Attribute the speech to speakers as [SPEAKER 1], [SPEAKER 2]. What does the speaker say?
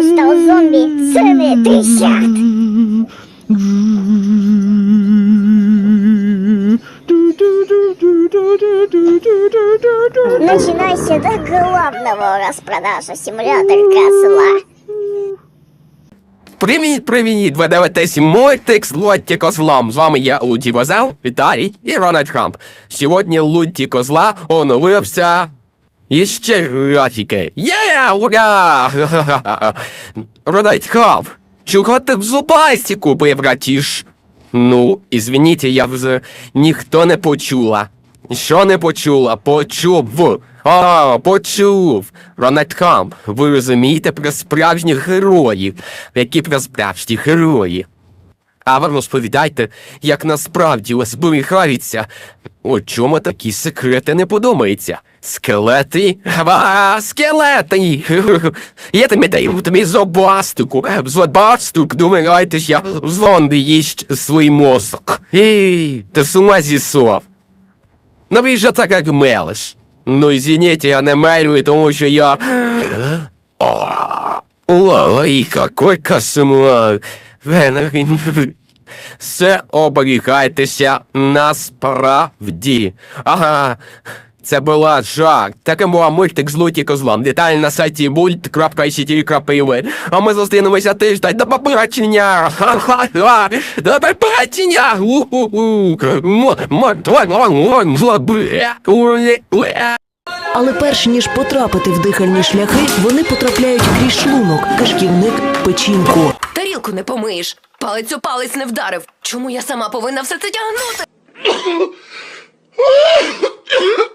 [SPEAKER 1] стал зомби цены трещат. Начинайся до главного распродажа симулятор козла.
[SPEAKER 2] Привіт, привіт! Ви дивитесь мультик з Лотті Козлом. З вами я Луді Козел, Віталій і Рональд Трамп. Сьогодні Лутті Козла оновився. І ще графіки. Є, ура! Рональд Трамп, чого ти в зубасті купив, братіш? Ну, ізвініть, я вже ніхто не почула. Що не почула? Почув. А, почув. Рональд Трамп, ви розумієте про справжніх героїв. Які про справжні герої? А ви розповідайте, як насправді зберігаються. У чому такі секрети не подобаються? Скелети? А, скелети! Я тобі даю тобі зобастику. Зобастик, думаєте, я зонди їсть свій мозок. Ей, ти з ума зійшов. Ну ви ж так як мелиш. Ну извините, я не мелю, тому що я... Ой, какой кошмар. Вен- Все оберігайтеся насправді. Ага. Це була жарт. Таким була мультик з Луті Козлом. Деталі на сайті мульт.ictv. А ми зустрінемося тиждень. До побачення! Ха-ха-ха! До побачення!
[SPEAKER 3] Але перш ніж потрапити в дихальні шляхи, вони потрапляють крізь шлунок, кишківник, печінку.
[SPEAKER 4] Тарілку не помиєш. Палець у палець не вдарив. Чому я сама повинна все це тягнути?